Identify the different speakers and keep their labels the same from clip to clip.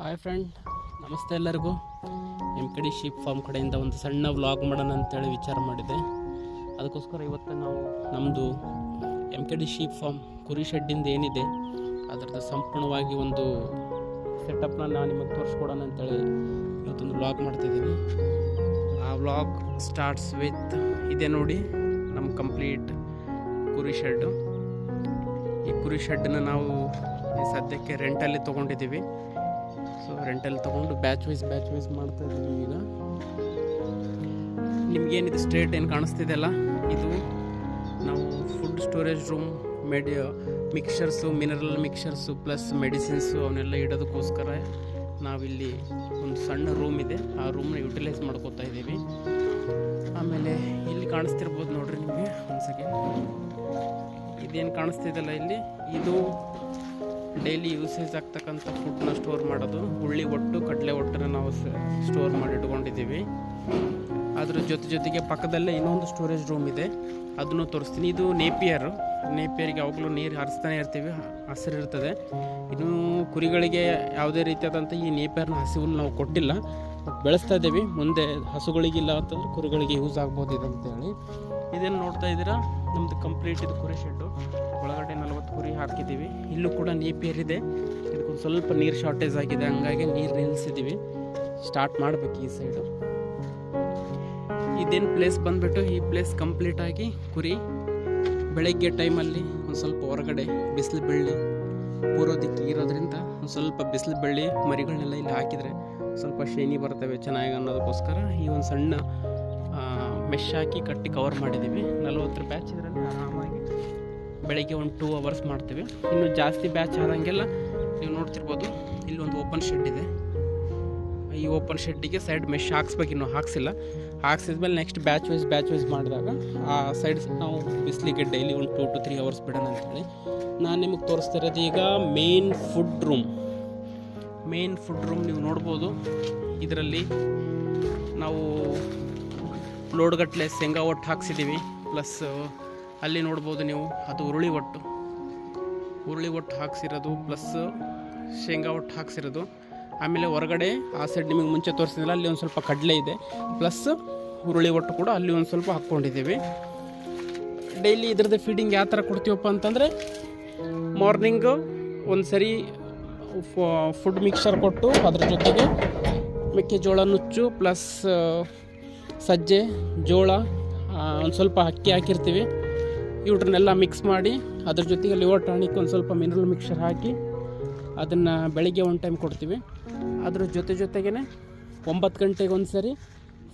Speaker 1: Hi friend ನಮಸ್ತೆ ಎಲ್ಲರಿಗೂ. ನಿಮ್ಮ ಕಡೆ ಶೀಪ್ ಫಾರ್ಮ್ ಕಡೆಯಿಂದ ಒಂದು ಸಣ್ಣ ವ್ಲಾಗ್ ಮಾಡೋಣ ಅಂತೇಳಿ ವಿಚಾರ ಮಾಡಿದೆ. ಅದಕ್ಕೋಸ್ಕರ ಇವತ್ತು ನಾವು ನಮ್ಮದು M K D sheep farm ಕುರಿ ಶೆಡ್ಡಿಂದ ಏನಿದೆ, ಅದರದ್ದು ಸಂಪೂರ್ಣವಾಗಿ ಒಂದು ಸೆಟಪ್ನ ನಾನು ನಿಮಗೆ ತೋರಿಸ್ಕೊಡೋಣ ಅಂತೇಳಿ ಇವತ್ತೊಂದು ವ್ಲಾಗ್ ಮಾಡ್ತಿದ್ದೀನಿ. ಆ ವ್ಲಾಗ್ ಸ್ಟಾರ್ಟ್ಸ್ ವಿತ್ ಇದೆ ನೋಡಿ ನಮ್ಮ ಕಂಪ್ಲೀಟ್ ಕುರಿ ಶೆಡ್ಡು ಈ ಕುರಿ ಶೆಡ್ಡನ್ನ ನಾವು ಸದ್ಯಕ್ಕೆ ರೆಂಟಲ್ಲಿ ತೊಗೊಂಡಿದ್ದೀವಿ. ಸೊ ರೆಂಟಲ್ಲಿ ತೊಗೊಂಡು ಬ್ಯಾಚ್ ವೈಸ್ ಬ್ಯಾಚ್ ವೈಸ್ ಮಾಡ್ತಾ ಇದ್ದೀವಿ ಈಗ. ನಿಮಗೇನಿದೆ ಸ್ಟ್ರೇಟ್ ಏನು ಕಾಣಿಸ್ತಿದೆಯಲ್ಲ ಇದು ನಾವು food storage room medi mixers mineral mixers plus medicines ಅವನ್ನೆಲ್ಲ ಇಡೋದಕ್ಕೋಸ್ಕರ ನಾವಿಲ್ಲಿ ಒಂದು ಸಣ್ಣ ರೂಮ್ ಇದೆ. ಆ ರೂಮ್ನ ಯುಟಿಲೈಸ್ ಮಾಡ್ಕೋತಾ ಇದ್ದೀವಿ. ಆಮೇಲೆ ಇಲ್ಲಿ ಕಾಣಿಸ್ತಿರ್ಬೋದು ನೋಡ್ರಿ ನಿಮಗೆ ಒಂದು ಸೆಕೆಂಡ್ ಇದೇನು ಕಾಣಿಸ್ತಿದೆಯಲ್ಲ ಇಲ್ಲಿ? ಇದು ಡೈಲಿ ಯೂಸೇಜ್ ಆಗ್ತಕ್ಕಂಥ ಫುಡ್ನ ಸ್ಟೋರ್ ಮಾಡೋದು. ಹುಳ್ಳಿ ಒಟ್ಟು, ಕಡಲೆ ಒಟ್ಟನ್ನ ನಾವು ಸ್ಟೋರ್ ಮಾಡಿ ಇಟ್ಕೊಂಡಿದ್ದೀವಿ. ಅದ್ರ ಜೊತೆ ಜೊತೆಗೆ ಪಕ್ಕದಲ್ಲೇ ಇನ್ನೊಂದು ಸ್ಟೋರೇಜ್ ರೂಮ್ ಇದೆ. ಅದನ್ನು ತೋರಿಸ್ತೀನಿ. ಇದು ನೇಪಿಯರು. ನೇಪಿಯರಿಗೆ ಯಾವಾಗಲೂ ನೀರು ಹರಿಸ್ತಾನೆ ಇರ್ತೀವಿ. ಹಸಿರಿರ್ತದೆ ಇನ್ನು ಕುರಿಗಳಿಗೆ ಯಾವುದೇ ರೀತಿಯಾದಂಥ ಈ ನೇಪಿಯರ್ನ ಹಸಿವು ನಾವು ಕೊಟ್ಟಿಲ್ಲ. ಬೆಳೆಸ್ತಾ ಇದ್ದೀವಿ. ಮುಂದೆ ಹಸುಗಳಿಗಿಲ್ಲ ಅಂತಂದ್ರೆ ಕುರಿಗಳಿಗೆ ಯೂಸ್ ಆಗ್ಬೋದು ಇದು ಅಂತೇಳಿ. ಇದೇನು ನೋಡ್ತಾ ಇದ್ದೀರಾ? ನಮ್ಮದು ಕಂಪ್ಲೀಟ್ ಇದು ಕುರಿ ಶೆಡ್ಡು ಒಳಗಡೆ ನಲ್ವತ್ತು ಕುರಿ ಹಾಕಿದ್ದೀವಿ. ಇಲ್ಲೂ ಕೂಡ ನೇಪಿಯರ್ ಇದೆ. ಇದಕ್ಕೊಂದು ಸ್ವಲ್ಪ ನೀರು ಶಾರ್ಟೇಜ್ ಆಗಿದೆ. ಹಂಗಾಗಿ ನೀರು ನಿಲ್ಲಿಸಿದ್ದೀವಿ ಸ್ಟಾರ್ಟ್ ಮಾಡಬೇಕು ಈ ಸೈಡು ಇದೇನು ಪ್ಲೇಸ್ ಬಂದುಬಿಟ್ಟು ಈ ಪ್ಲೇಸ್ ಕಂಪ್ಲೀಟ್ ಆಗಿ ಕುರಿ ಬೆಳಗ್ಗೆ ಟೈಮಲ್ಲಿ ಒಂದು ಸ್ವಲ್ಪ ಹೊರಗಡೆ ಬಿಸಿಲು ಬೆಳ್ಳಿ ಪೂರ್ವ ದಿಕ್ಕಿ ಇರೋದ್ರಿಂದ ಒಂದು ಸ್ವಲ್ಪ ಬಿಸಿಲು ಬೆಳ್ಳಿ ಮರಿಗಳನ್ನೆಲ್ಲ ಇಲ್ಲಿ ಹಾಕಿದರೆ ಸ್ವಲ್ಪ ಶೈನಿ ಬರ್ತವೆ ಚೆನ್ನಾಗಿ ಅನ್ನೋದಕ್ಕೋಸ್ಕರ ಈ ಒಂದು ಸಣ್ಣ ಮೆಶ್ ಹಾಕಿ ಕಟ್ಟಿ ಕವರ್ ಮಾಡಿದ್ದೀವಿ ನಲ್ವತ್ತರ ಬ್ಯಾಚ್ ಇದರಲ್ಲಿ ಆರಾಮಾಗಿ ಬೆಳಗ್ಗೆ ಒಂದು ಟೂ ಅವರ್ಸ್ ಮಾಡ್ತೀವಿ. ಇನ್ನು ಜಾಸ್ತಿ ಬ್ಯಾಚ್ ಆದಂಗೆಲ್ಲ ನೀವು ನೋಡ್ತಿರ್ಬೋದು, ಇಲ್ಲಿ ಒಂದು ಓಪನ್ ಶೆಡ್ ಇದೆ. ಈ ಓಪನ್ ಶೆಡ್ಡಿಗೆ ಸೈಡ್ ಮೆಶ್ ಹಾಕ್ಸ್ಬೇಕು, ಇನ್ನೂ ಹಾಕ್ಸಿಲ್ಲ. ಹಾಕ್ಸಿದ್ಮೇಲೆ next batch wise batch wise ಮಾಡಿದಾಗ ಆ ಸೈಡ್ಸ್ ನಾವು ಬಿಸಿಲಿಗೆ ಡೈಲಿ ಒಂದು ಟೂ ಟು ತ್ರೀ ಅವರ್ಸ್ ಬಿಡೋಣ ಅಂತೇಳಿ ನಾನು ನಿಮಗೆ ತೋರಿಸ್ತಾ ಇರೋದು ಈಗ main food room main food room ನೀವು ನೋಡ್ಬೋದು. ಇದರಲ್ಲಿ ನಾವು ಲೋಡ್ಗಟ್ಟಲೆ ಶೇಂಗಾ ಒಟ್ಟು ಹಾಕ್ಸಿದ್ದೀವಿ ಪ್ಲಸ್ ಅಲ್ಲಿ ನೋಡ್ಬೋದು ನೀವು, ಅದು ಹುರುಳಿ ಒಟ್ಟು. ಹುರುಳಿ ಒಟ್ಟು ಹಾಕ್ಸಿರೋದು ಪ್ಲಸ್ ಶೇಂಗಾ ಒಟ್ಟು ಹಾಕ್ಸಿರೋದು. ಆಮೇಲೆ ಹೊರಗಡೆ, ಆ ಸೈಡ್ ನಿಮಗೆ ಮುಂಚೆ ತೋರಿಸಿದ್ರಲ್ಲ ಅಲ್ಲಿ ಒಂದು ಸ್ವಲ್ಪ ಕಡಲೆ ಇದೆ. ಪ್ಲಸ್ ಹುರುಳಿ ಒಟ್ಟು ಕೂಡ ಅಲ್ಲಿ ಒಂದು ಸ್ವಲ್ಪ ಹಾಕ್ಕೊಂಡಿದ್ದೀವಿ. ಡೈಲಿ ಇದ್ರದ್ದು ಫೀಡಿಂಗ್ ಯಾವ ಥರ ಕೊಡ್ತೀವಪ್ಪ ಅಂತಂದರೆ ಮಾರ್ನಿಂಗು ಒಂದು ಸರಿ ಫುಡ್ ಮಿಕ್ಸರ್ ಕೊಟ್ಟು ಅದ್ರ ಜೊತೆಗೆ ಮೆಕ್ಕೆಜೋಳ ನುಚ್ಚು ಪ್ಲಸ್ ಸಜ್ಜೆ, ಜೋಳ ಒಂದು ಸ್ವಲ್ಪ ಅಕ್ಕಿ ಹಾಕಿರ್ತೀವಿ. ಇವ್ರನ್ನೆಲ್ಲ ಮಿಕ್ಸ್ ಮಾಡಿ ಅದ್ರ ಜೊತೆಗೆ ಲಿವರ್ ಟಾನಿಕ್ ಒಂದು ಸ್ವಲ್ಪ ಮಿನರಲ್ ಮಿಕ್ಸರ್ ಹಾಕಿ ಅದನ್ನು ಬೆಳಗ್ಗೆ ಒಂದು ಟೈಮ್ ಕೊಡ್ತೀವಿ. ಅದ್ರ ಜೊತೆ ಜೊತೆಗೇ ಒಂಬತ್ತು ಗಂಟೆಗೆ ಒಂದು ಸರಿ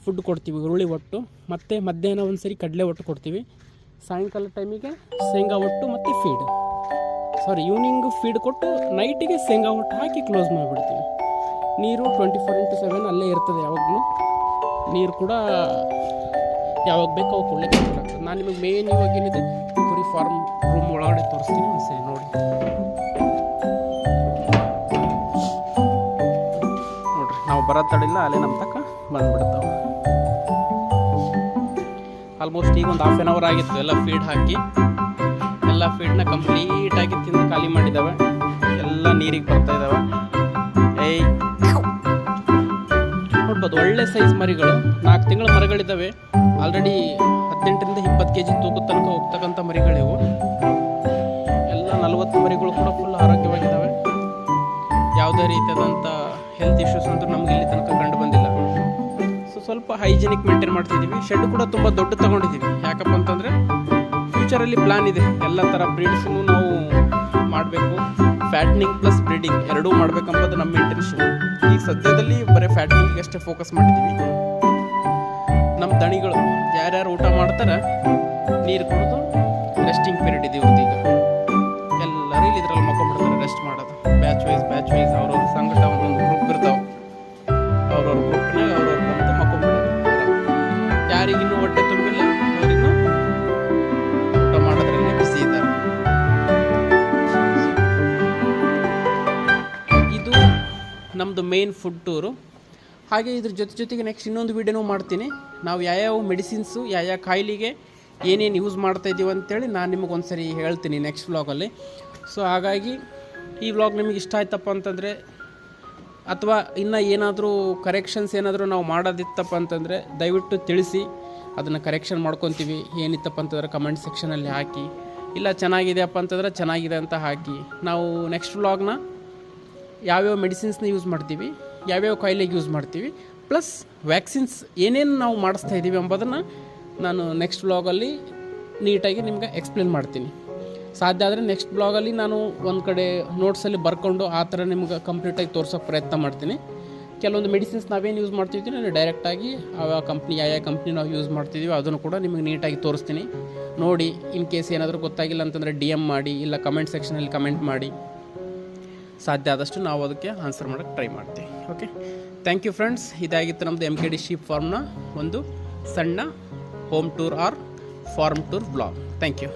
Speaker 1: ಫುಡ್ ಕೊಡ್ತೀವಿ, ಹುರುಳಿ ಒಟ್ಟು ಮತ್ತು ಮಧ್ಯಾಹ್ನ ಒಂದು ಸರಿ ಕಡಲೆ ಒಟ್ಟು ಕೊಡ್ತೀವಿ. ಸಾಯಂಕಾಲ ಟೈಮಿಗೆ ಶೇಂಗಾ ಒಟ್ಟು ಮತ್ತು ಫೀಡ್ ಸಾರಿ ಈವ್ನಿಂಗು ಫೀಡ್ ಕೊಟ್ಟು ನೈಟಿಗೆ ಶೇಂಗಾ ಒಟ್ಟು ಹಾಕಿ ಕ್ಲೋಸ್ ಮಾಡಿಬಿಡ್ತೀವಿ. ನೀರು ಟ್ವೆಂಟಿ ಫೋರ್ ಇಂಟು ಸೆವೆನ್ ಅಲ್ಲೇ ಇರ್ತದೆ ಯಾವಾಗಲೂ. ನೀರು ಕೂಡ ಯಾವಾಗ ಬೇಕೋ ಅವು ಕೊಡ್ಲಿಕ್ಕೆ ಆಗ್ತದೆ ನಾನು ನಿಮಗೆ ಮೇನ್ ಇವಾಗ ಏನಿದೆ, ಕುರಿ ಫಾರ್ಮ್ ರೂಮ್ ಒಳಗಡೆ ತೋರಿಸ್ತೀನಿ ಸರಿ ನೋಡಿ. ನೋಡ್ರಿ, ನಾವು ಬರೋ ತಡಿಲ್ಲ, ಅಲ್ಲೇ ನಮ್ಮ ತಕ್ಕ ಬಂದ್ಬಿಡ್ತಾವೆ ಆಲ್ಮೋಸ್ಟ್ ಈಗ ಒಂದು ಹಾಫ್ ಆನ್ ಅವರ್ ಆಗಿತ್ತು, ಎಲ್ಲ ಫೀಡ್ ಹಾಕಿ. ಎಲ್ಲ ಫೀಡ್ನ ಕಂಪ್ಲೀಟಾಗಿ ತಿಂದು ಖಾಲಿ ಮಾಡಿದ್ದಾವೆ ಒಳ್ಳೆ ಸೈಜ್ ಮರಿಗಳು. ನಾಲ್ಕು ತಿಂಗಳ ಮರಗಳಿದ್ದಾವೆ ಆಲ್ರೆಡಿ ಹದಿನೆಂಟರಿಂದ ಇಪ್ಪತ್ತು ಕೆ ಜಿ ತೂಕದ ತನಕ ಹೋಗ್ತಕ್ಕಂಥ ಮರಿಗಳಿವು ಎಲ್ಲ ನಲವತ್ತು ಮರಿಗಳು ಕೂಡ ಫುಲ್ ಆರೋಗ್ಯವಾಗಿದ್ದಾವೆ ಯಾವುದೇ ರೀತಿಯಾದಂಥ ಹೆಲ್ತ್ ಇಶ್ಯೂಸ್ ಅಂತೂ ನಮ್ಗೆ ಇಲ್ಲಿ ತನಕ ಕಂಡು ಬಂದಿಲ್ಲ. ಸೊ ಸ್ವಲ್ಪ ಹೈಜಿನಿಕ್ ಮೇಂಟೈನ್ ಮಾಡ್ತಿದ್ದೀವಿ ಶೆಡ್ ಕೂಡ ತುಂಬ ದೊಡ್ಡ ತೊಗೊಂಡಿದ್ದೀವಿ ಯಾಕಪ್ಪ ಅಂತಂದರೆ ಫ್ಯೂಚರಲ್ಲಿ ಪ್ಲಾನ್ ಇದೆ. ಎಲ್ಲ ಥರ ಬ್ರೀಡ್ಸನ್ನು ನಾವು ಮಾಡಬೇಕು. ಫ್ಯಾಟ್ನಿಂಗ್ ಪ್ಲಸ್ ಬ್ರೀಡಿಂಗ್ ಎರಡೂ ಮಾಡಬೇಕಂಬುದು ನಮ್ಮ ಇಂಟೆನ್ಷನ್ ಈಗ ಸದ್ಯದಲ್ಲಿ ಬರೀ ಫ್ಯಾಟ್ನಿಂಗ್ ಅಷ್ಟೇ ಫೋಕಸ್ ಮಾಡಿದ್ದೀವಿ ನಮ್ಮ ದಣಿಗಳು ಯಾರ್ಯಾರು ಊಟ ಮಾಡ್ತಾರೆ, ನೀರು ಕುಡಿದು ರೆಸ್ಟಿಂಗ್ ಪೀರಿಯಡ್ ಇದೆ ಈಗ ನಮ್ಮದು ಮೇನ್ ಫುಡ್ ಟೂರು ಹಾಗೆ ಇದ್ರ ಜೊತೆ ಜೊತೆಗೆ ನೆಕ್ಸ್ಟ್ ಇನ್ನೊಂದು ವೀಡಿಯೋನೂ ಮಾಡ್ತೀನಿ. ನಾವು ಯಾವ್ಯಾವ ಮೆಡಿಸಿನ್ಸು ಯಾವ್ಯಾವ ಕಾಯಿಲೆಗೆ ಏನೇನು ಯೂಸ್ ಮಾಡ್ತಾ ಇದ್ದೀವಿ ಅಂತೇಳಿ ನಾನು ನಿಮಗೆ ಒಂದು ಸರಿ ಹೇಳ್ತೀನಿ ನೆಕ್ಸ್ಟ್ ವ್ಲಾಗಲ್ಲಿ ಸೊ ಹಾಗಾಗಿ ಈ ವ್ಲಾಗ್ ನಿಮಗೆ ಇಷ್ಟ ಆಯ್ತಪ್ಪ ಅಂತಂದರೆ, ಅಥವಾ ಇನ್ನು ಏನಾದರೂ ಕರೆಕ್ಷನ್ಸ್ ಏನಾದರೂ ನಾವು ಮಾಡೋದಿತ್ತಪ್ಪ ಅಂತಂದರೆ ದಯವಿಟ್ಟು ತಿಳಿಸಿ. ಅದನ್ನು ಕರೆಕ್ಷನ್ ಮಾಡ್ಕೊತೀವಿ. ಏನಿತ್ತಪ್ಪ ಅಂತಂದ್ರೆ ಕಮೆಂಟ್ ಸೆಕ್ಷನಲ್ಲಿ ಹಾಕಿ. ಇಲ್ಲ ಚೆನ್ನಾಗಿದೆಯಪ್ಪ ಅಂತಂದ್ರೆ ಚೆನ್ನಾಗಿದೆ ಅಂತ ಹಾಕಿ. ನಾವು ನೆಕ್ಸ್ಟ್ ವ್ಲಾಗ್ನ ಯಾವ್ಯಾವ ಮೆಡಿಸಿನ್ಸ್ನ ಯೂಸ್ ಮಾಡ್ತೀವಿ, ಯಾವ್ಯಾವ ಕಾಯಿಲೆಗೆ ಯೂಸ್ ಮಾಡ್ತೀವಿ, ಪ್ಲಸ್ ವ್ಯಾಕ್ಸಿನ್ಸ್ ಏನೇನು ನಾವು ಮಾಡಿಸ್ತಾ ಇದ್ದೀವಿ ಎಂಬುದನ್ನು ನಾನು ನೆಕ್ಸ್ಟ್ ಬ್ಲಾಗಲ್ಲಿ ನೀಟಾಗಿ ನಿಮ್ಗೆ ಎಕ್ಸ್ಪ್ಲೇನ್ ಮಾಡ್ತೀನಿ. ಸಾಧ್ಯ ಆದರೆ ನೆಕ್ಸ್ಟ್ ಬ್ಲಾಗಲ್ಲಿ ನಾನು ಒಂದು ಕಡೆ ನೋಟ್ಸಲ್ಲಿ ಬರ್ಕೊಂಡು ಆ ಥರ ನಿಮ್ಗೆ ಕಂಪ್ಲೀಟಾಗಿ ತೋರ್ಸೋಕ್ಕೆ ಪ್ರಯತ್ನ ಮಾಡ್ತೀನಿ. ಕೆಲವೊಂದು ಮೆಡಿಸಿನ್ಸ್ ನಾವೇನು ಯೂಸ್ ಮಾಡ್ತಿದ್ವಿ ನಾನು ಡೈರೆಕ್ಟಾಗಿ ಯಾವ ಕಂಪ್ನಿ, ಯಾವ ಯಾವ ಕಂಪ್ನಿ ನಾವು ಯೂಸ್ ಮಾಡ್ತಿದ್ದೀವಿ ಅದನ್ನು ಕೂಡ ನಿಮಗೆ ನೀಟಾಗಿ ತೋರಿಸ್ತೀನಿ. ನೋಡಿ, ಇನ್ ಕೇಸ್ ಏನಾದರೂ ಗೊತ್ತಾಗಿಲ್ಲ ಅಂತಂದರೆ ಡಿ ಎಂ ಮಾಡಿ, ಇಲ್ಲ ಕಮೆಂಟ್ ಸೆಕ್ಷನಲ್ಲಿ ಕಮೆಂಟ್ ಮಾಡಿ. ಸಾಧ್ಯ ಆದಷ್ಟು ನಾವು ಅದಕ್ಕೆ ಆನ್ಸರ್ ಮಾಡೋಕ್ಕೆ ಟ್ರೈ ಮಾಡ್ತೀವಿ ಓಕೆ ಥ್ಯಾಂಕ್ ಯು ಫ್ರೆಂಡ್ಸ್ ಇದಾಗಿತ್ತು ನಮ್ಮದು ಎಂ ಕೆ ಡಿ ಶೀಪ್ ಫಾರ್ಮ್ನ ಒಂದು ಸಣ್ಣ home tour or farm tour blog thank you